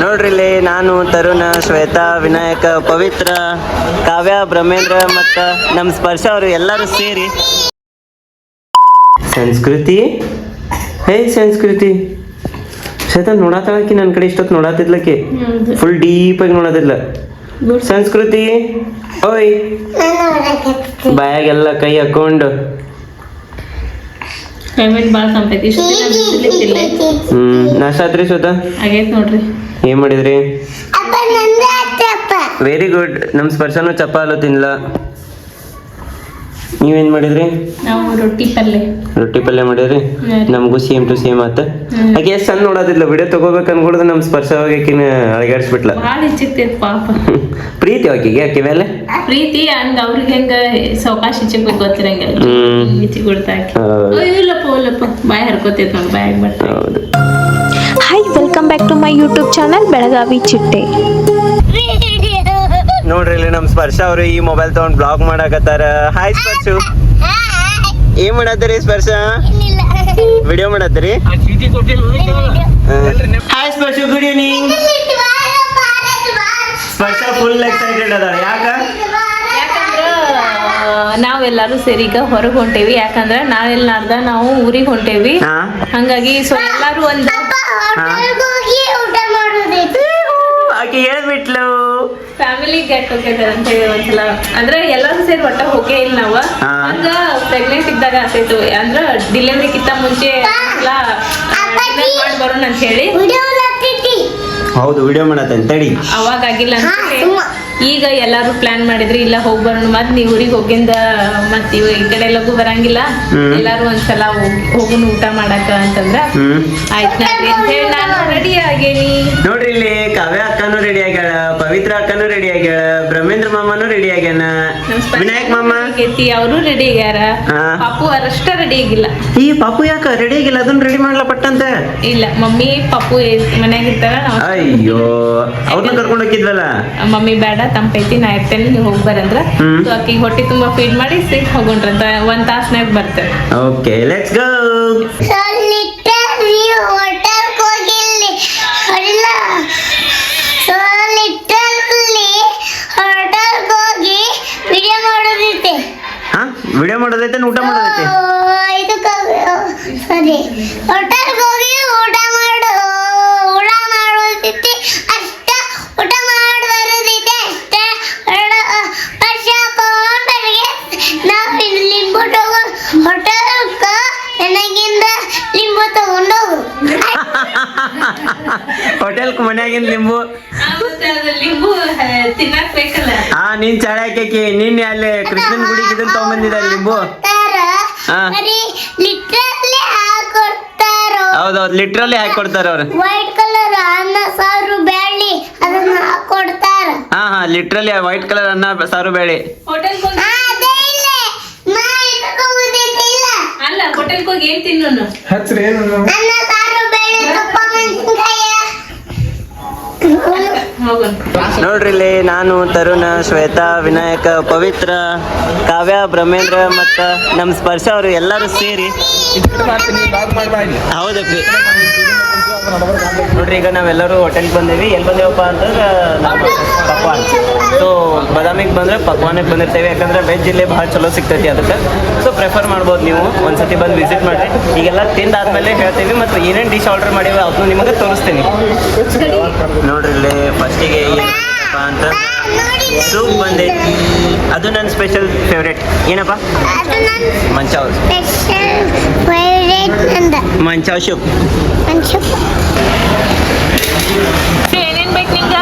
ನೋಡ್ರಿ ಇಲ್ಲಿ ನಾನು ತರುಣ ಶ್ವೇತಾ ವಿನಾಯಕ ಪವಿತ್ರ ಕಾವ್ಯ ಬ್ರಹ್ಮೇಂದ್ರ ಮತ್ತ ನಮ್ಮ ಸ್ಪರ್ಶ ಅವರು ಎಲ್ಲರೂ ಸೇರಿ. ಸಂಸ್ಕೃತಿ? ಹೇ ಸಂಸ್ಕೃತಿ? ಶ್ವೇತಾ ನೋಡತ್ತಾಳಕಿ ನನ್ನ ಕಡೆ ಇಷ್ಟೊತ್ತು ನೋಡಾತಿದ್ಲಕ್ಕೆ ಫುಲ್ ಡೀಪ್ ಆಗಿ ನೋಡೋದಿಲ್ಲ ಸಂಸ್ಕೃತಿ? ಓಯ್. ಬಾಯಾಗೆಲ್ಲ ಕೈ ಹಾಕೊಂಡು. ಪೇಮೆಂಟ್ ಭಾಳ ಸಂಪೈತಿ ಇಷ್ಟು ದಿನ ಬಿಸಿಲಿತ್ತಿಲ್ಲ ಹ್ಮ್ ನಾಷ್ಟ ಆತ್ರಿ ಶ್ವೇತಾ ಆಗೈತೆ ನೋಡ್ರಿ. ಏನ್ ಮಾಡಿದ್ರಿ? ವೆರಿ ಗುಡ್ ನಮ್ ಸ್ಪರ್ಶನು ಚಪ್ಪ ಅಲ್ಲೂ ತಿನ್ಲ ನೀವೇನ್ ಮಾಡಿದ್ರಿ? ನಾವು ರೊಟ್ಟಿ ಪಲ್ಲೆ. ರೊಟ್ಟಿ ಪಲ್ಯ ಮಾಡಿದ್ರಿ. ನಮಗೂ ಸೇಮ್ ಟು ಸೇಮ್ ಆತ. ಹಾಗೆ ಆಕೆ ಎಷ್ಟ್ ಚಂದ ನೋಡೋದಿಲ್ಲ ವಿಡಿಯೋ ತಗೋಬೇಕು ಅನ್ಕೊಳ್ದು ನಮ್ ಸ್ಪರ್ಶ ಆಕಿನ ಅಳಗಾಡ್ಸ್ಬಿಟ್ಲ. ಭಾಳ ಇಚ್ಚಿರ್ತೈತಿ ಪಾಪ. ಪ್ರೀತಿ ಆಕೆಗೆ ಆಕೆ ಮೇಲೆ? ಪ್ರೀತಿ ಹಂಗ ಅವ್ರಿಗೆ ಹೆಂಗ ಸಾವಕಾಶ ಚಿಕ್ಕ ಗೊತ್ತಿರಂಗಿಲ್ಲ ಮಿತಿ ಹೌದು. ಇಲ್ಲಪ್ಪ ಇಲ್ಲಪ್ಪ. ಬಾಯ್ ಹರ್ಕೋತೈತಿ ನೋಡಿ ಬಾಯಾಗ ಬರ್ತೈತಿ ಹೌದು. Hi welcome back to my YouTube channel Belagavi ಚಿಟ್ಟೆ ನೋಡ್ರಿ ಇಲ್ಲಿ ನಮ್ ಸ್ಪರ್ಶ ಅವ್ರು ಈ ಮೊಬೈಲ್ ತಗೊಂಡ್ ಬ್ಲಾಗ್ ಮಾಡಾಕತ್ತಾರ. ಹಾಯ್ ಸ್ಪರ್ಶು. ಏನ್ ಮಾಡತ್ತೀರಿ Sparsha? Video ಮಾಡತ್ತೀರಿ? Hi Sparshu good evening Sparsha full excited ಅದ ಯಾಕ? ನಾವೆಲ್ಲರೂ ಸೇರಿ ಈಗ ಹೊರಗೆ ಹೊಂಟೇವಿ. ಯಾಕಂದ್ರ ನಾವೆಲ್ಲ ನಾಡ್ದ ನಾವು ಊರಿಗೆ ಹೊಂಟೇವಿ. ಹಂಗಾಗಿ ಸೊ ಎಲ್ಲಾರು ಒಂದ್ ಹೇಳ್ಬಿಟ್ಲು. ಫ್ಯಾಮಿಲಿ ಗೆಟ್ ಟುಗೆದರ್ ಅಂತ ಹೇಳಿ ಒಂದ್ಸಲ. ಅಂದ್ರೆ ಎಲ್ಲರೂ ಸೇರಿ ಒಟ್ಟ ಹೋಗೇ ಇಲ್ಲ ನಾವ. ಹಂಗ ಪ್ರೆಗ್ನೆಂಟ್ ಇದ್ದಾಗ ಆತೈತು. ಅಂದ್ರ ಡಿಲಿವರಿ ಕಿಂತ ಮುಂಚೆ ಮಾಡಿ ಬರೋಣ ಅಂತ ಹೇಳಿ. ಹೌದು ವಿಡಿಯೋ ಮಾಡತ್ತೆ ತಡಿ. ಅವಾಗ ಆಗಿಲ್ಲ ಅಂತ ಹೇಳಿ. ಈಗ ಎಲ್ಲಾರು ಪ್ಲಾನ್ ಮಾಡಿದ್ರಿ ಇಲ್ಲ ಹೋಗಿ ಬರೋಣ ಮತ್ ನೀವ್ ಊರಿಗೆ ಹೋಗಿಂದ ಮತ್ ಇವ ಈ ಕಡೆ ಎಲ್ಲಗೂ ಬರಂಗಿಲ್ಲ. ಎಲ್ಲಾರು ಒಂದ್ಸಲ ಹೋಗಿ ಹೋಗುಣ ಊಟ ಮಾಡಾಕ ಅಂತಂದ್ರ. ಆಯ್ತು ಆಯ್ತ್ ಅಂತ ಹೇಳಿ ನಾನು ರೆಡಿ ಆಗೇನಿ. ನೋಡ್ರಿ ಇಲ್ಲಿ ಕಾವ್ಯ ಆಗೈತಿ ಅವರು ರೆಡಿ ಆಗ್ಯಾರ. ಹಾ. ಪಾಪು ಅರಷ್ಟ ರೆಡಿ ಆಗಿಲ್ಲ. ಈ ಪಾಪು ಯಾಕ ರೆಡಿ ಆಗಿಲ್ಲ? ಅದನ್ನ ರೆಡಿ ಮಾಡ್ಲಾ ಪಟ್ಟಂತೆ? ಇಲ್ಲ ಮಮ್ಮಿ ಪಾಪು ಮನ್ಯಾಗ ಇರ್ತಾರ ಅಯ್ಯೋ ಅವ್ರನ್ನ ಕರ್ಕೊಂಡು ಹೋಗಿದ್ವಲ್ಲ? ಮಮ್ಮಿ ಬೇಡ ತಂಪೈತಿ ನಾ ಇರ್ತೇನೆ ನೀವು ಹೋಗಿ ಬರಂದ್ರ ಆಕಿಗೆ ಹೊಟ್ಟಿ ತುಂಬಾ ಫೀಡ್ ಮಾಡಿ ಸಿಕ್ ಹೋಗೋಣ ಒಂದ್ ತಾಸ್ನಾಗ ಬರ್ತೇವೆ ಓಕೆ ಲೆಟ್ಸ್ ಗೋ ಮಾಡೋದೈತೆ ಊಟ ಮಾಡೋದೈತೆ? ಸರಿ. ಹೋಟೆಲ್ಗೆ ಹೋಗಿ ಊಟ ಮಾಡು. ಊಟ ಮಾಡೋದೈತಿ ಅಷ್ಟ. ಊಟ ಮಾಡಿ ಬರೋದೈತಿ ಅಷ್ಟ. ವರ್ಷ ತಗೊಂಡ್ರಿಗೆ ನಾವು ಲಿಂಬು ತಗೋ ಹೋಟೆಲ್ಕ ನನಗಿಂದ ಲಿಂಬು ತಗೊಂಡೋಗು. ಹೋಟೆಲ್ ಮನ್ಯಾಗಿನ ಲಿಂಬು. ಲಿಂಬು ತಿನ್ನಕ್ ಬೇಕಲ್ಲ. ಹಾ ನೀನ್ ಚಾಳಾಕಿ ನಿನ್ನೆ ಅಲ್ಲಿ ಕೃಷ್ಣನ್ ಗುಡಿ ಇದನ್ನ ತಗೊಂಬಂದಿದ ಲಿಂಬು. ಹಾ. ಲಿಟ್ರಲ್ಲಿ ಹೌದೌದು ಲಿಟ್ರಲಿ ಹಾಕಿ ಕೊಡ್ತಾರ ಅವ್ರು. ವೈಟ್ ಕಲರ್ ಅನ್ನ ಸಾರು ಬ್ಯಾಳಿ ಅದನ್ನ ಕೊಡ್ತಾರ. ಹಾ ಹಾ ಲಿಟ್ರಲ್ಲಿ ವೈಟ್ ಕಲರ್ ಅನ್ನ ಸಾರು ಬೇಳೆ ಹೋಟೆಲ್ ಹೋಗಿ ಆ, ಅದೇ ಇಲ್ಲೇ. ನಾ ಇಟ್ಕೊಂಡ್ಬಿಟ್ಟಿಲ್ಲ ಅಲ್ಲ ಹೋಟೆಲ್ ಹೋಗಿ ಏನ್ ತಿನ್ನೋನು? ಅನ್ನ ಸಾರು ನೋಡ್ರಿ ಇಲ್ಲಿ ನಾನು ತರುಣ ಶ್ವೇತಾ ವಿನಾಯಕ ಪವಿತ್ರ ಕಾವ್ಯ ಬ್ರಹ್ಮೇಂದ್ರ ಮತ್ತ ನಮ್ಮ ಸ್ಪರ್ಶ ಅವರು ಎಲ್ಲರೂ ಸೇರಿ. ಹೌದಪ್ಪ. ನೋಡ್ರಿ ಈಗ ನಾವೆಲ್ಲರೂ ಹೋಟೆಲ್ಗೆ ಬಂದೇವಿ. ಎಲ್ಲಿ ಬಂದೇವಪ್ಪ ಅಂತಂದ್ರೆ ನಾವು ಪಕ್ವಾನ್. ಸೊ ಬದಾಮಿಗೆ ಬಂದ್ರೆ ಪಕ್ವಾನಿಗೆ ಬಂದಿರ್ತೇವೆ. ಯಾಕಂದ್ರೆ ವೆಜ್ ಇಲ್ಲೇ ಭಾಳ ಚಲೋ ಸಿಗ್ತೈತಿ ಅದಕ್ಕೆ. ಸೊ ಪ್ರಿಫರ್ ಮಾಡ್ಬೋದು ನೀವು. ಒಂದ್ಸತಿ ಬಂದು ವಿಸಿಟ್ ಮಾಡಿರಿ. ಈಗೆಲ್ಲ ತಿಂದಾದ್ಮೇಲೆ ಹೇಳ್ತೀವಿ ಮತ್ತು ಏನೇನು ಡಿಶ್ ಆರ್ಡರ್ ಮಾಡೀವಿ ಅದನ್ನು ನಿಮಗೆ ತೋರಿಸ್ತೀನಿ. ನೋಡ್ರಿ ಇಲ್ಲಿ ಫಸ್ಟಿಗೆ ಅಂತ ಸೂಪ್ ಬಂದೈತಿ. ಅದು ನನ್ನ ಸ್ಪೆಷಲ್ ಫೇವ್ರೇಟ್ ಏನಪ್ಪ? ಮಂಚಾವ್ ಮಂಚಾವ್ ಸೂಪ್ ಮಂಚು ಏನೇನ್ ಬೇಕು ನಿಂಗ?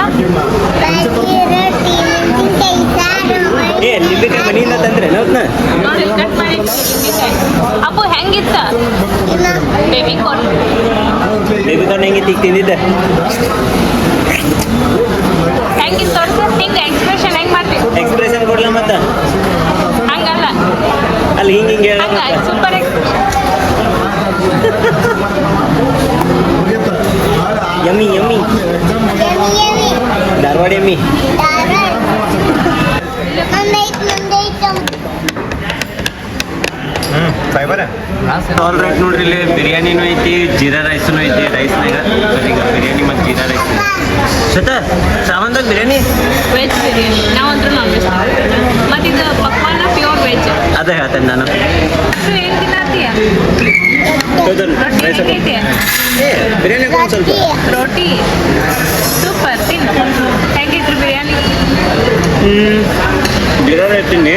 ಏ ತಂದ್ರೆ ಕಟ್ ಮಾಡಿ. ಅಪ್ಪು ಹೆಂಗಿತ್ತ? ಬೇಬಿ ಕಾರ್ನ್ ಬೇಬಿ ಕಾರ್ನ್ ಹೆಂಗಿತ್ತು ಈಗ ತಿಂದಿದ್ದೆ? ಹೆಂಗಿತ್ತು ತೋರ್ಸ ಹಿಂಗ ಎಕ್ಸ್ಪ್ರೆಷನ್ ಹೆಂಗ್ ಮಾಡ್ತೀವಿ ಎಕ್ಸ್ಪ್ರೆಷನ್ ಕೊಡ್ಲ ಮತ್ತೆ? ಹಂಗಲ್ಲ. ಅಲ್ಲಿ ಹಿಂಗೆ ಹಿಂಗೆ ಹೇಳ ಹಂಗ super yummy yummy yummy yummy Dharwad yummy all right ನೋಡ್ರಿ ಇಲ್ಲಿ ಬಿರಿಯಾನಿನೂ ಐತಿ ಜೀರಾ ರೈಸ್ನು ಐತಿ ರೈಸ್ನಾಗ ಬಿರಿಯಾನಿ ಮತ್ತು ಜೀರಾ ರೈಸ್ ಶತ ಸಾವಂದಾಗ ಬಿರಿಯಾನಿ? ವೆಜ್ ಬಿರಿಯಾನಿ ಮತ್ತು ಇದು ಪಪ್ಪಾನ ಪ್ಯೂರ್ ವೆಜ್ ಅದೇ ಹೇಳ್ತೇನೆ ನಾನು. ಏನು ತಿನ್ನತ್ತೀಯ? ಬಿರಿಯಾನಿ ಸ್ವಲ್ಪ. ರೋಟಿ ಸೂಪರ್ ತಿನ್ ಹೆಂಗಿದ್ರು ಬಿರಿಯಾನಿ? ಜೀರಾ ರೈಸ್ ತಿನ್ನಿ.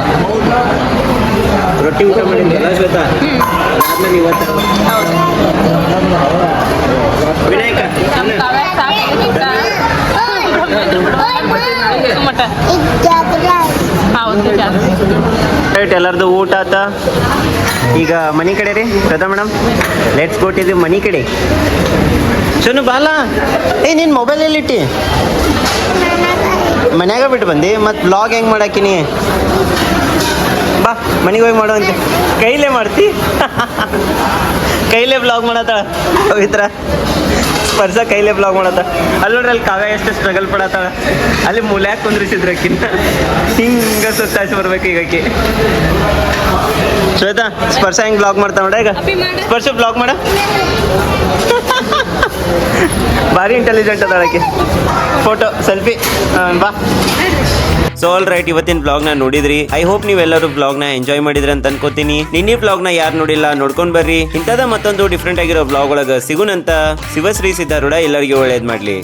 ರೊಟ್ಟಿ ಊಟ ಮಾಡಿದ್ವಲ್ಲ ಶ್ವೇತಾ? ಅದಾದ್ಮೇಲೆ ಇವತ್ತು ವಿನಾಯಕ ರೈಟ್ ಎಲ್ಲರದು ಊಟ ಆತ? ಈಗ ಮನಿ ಕಡೆ ರೀ, ಶ್ವೇತಾ ಮೇಡಮ್ ಲೆಟ್ಸ್ ಕೊಟ್ಟಿದ್ದೀವಿ ಮನಿ ಕಡೆ. ಸುನು, ಬಾಲ. ಏ ನಿನ್ನ ಮೊಬೈಲ್ ಎಲ್ಲಿಟ್ಟಿ ಮನ್ಯಾಗ ಬಿಟ್ಟು ಬಂದು, ಮತ್ತು ಬ್ಲಾಗ್ ಹೆಂಗೆ ಮಾಡಾಕಿನಿ? ಬಾ ಮನೆಗೆ ಹೋಗಿ ಮಾಡುವಂತೆ ಅಂತೆ. ಕೈಲೇ ಮಾಡ್ತಿ? ಕೈಲೇ ಬ್ಲಾಗ್ ಮಾಡತ್ತಾಳ ಪವಿತ್ರ. ಸ್ಪರ್ಶ ಕೈಲೇ ಬ್ಲಾಗ್ ಮಾಡತ್ತ ಅಲ್ಲಿ ನೋಡ್ರಿ ಅಲ್ಲಿ ಕಾವ್ಯ ಎಷ್ಟು ಸ್ಟ್ರಗಲ್ ಪಡತ್ತಾಳ. ಅಲ್ಲಿ ಮೂಲ್ಯಾಗ ಕುಂದ್ರಿಸಿದ್ರಕ್ಕಿಂತ ಹಿಂಗ ಸುತ್ತಾಸಿ ಬರ್ಬೇಕು ಈಗ ಆಕಿ ಶ್ವೇತಾ ಸ್ಪರ್ಶ ಹೆಂಗ್ ಬ್ಲಾಗ್ ಮಾಡ್ತಾ ನೋಡ ಈಗ? ಸ್ಪರ್ಶ ಬ್ಲಾಗ್ ಮಾಡ. ಭಾರಿ ಇಂಟೆಲಿಜೆಂಟ್ ಅದಕ್ಕೆ ಫೋಟೋ ಸೆಲ್ಫಿ ಬಾ. ಸೊ ಆಲ್ ರೈಟ್ ಇವತ್ತಿನ ಬ್ಲಾಗ್ನ ನೋಡಿದ್ರಿ? ಐ ಹೋಪ್ ನೀವೆಲ್ಲರೂ ಬ್ಲಾಗ್ನ ಎಂಜಾಯ್ ಮಾಡಿದ್ರಿ ಅಂತ ಅನ್ಕೋತೀನಿ. ನಿನ್ನೆ ಬ್ಲಾಗ್ನ ಯಾರು ನೋಡಿಲ್ಲ, ನೋಡ್ಕೊಂಡ್ ಬರ್ರಿ. ಇಂಥದ ಮತ್ತೊಂದು ಡಿಫ್ರೆಂಟ್ ಆಗಿರೋ ಬ್ಲಾಗ್ ಒಳಗ ಸಿಗುನಂತ ಶಿವಶ್ರೀ ಸಿದ್ಧಾರೂಢ ಎಲ್ಲರಿಗೂ ಒಳ್ಳೇದ್ ಮಾಡ್ಲಿ.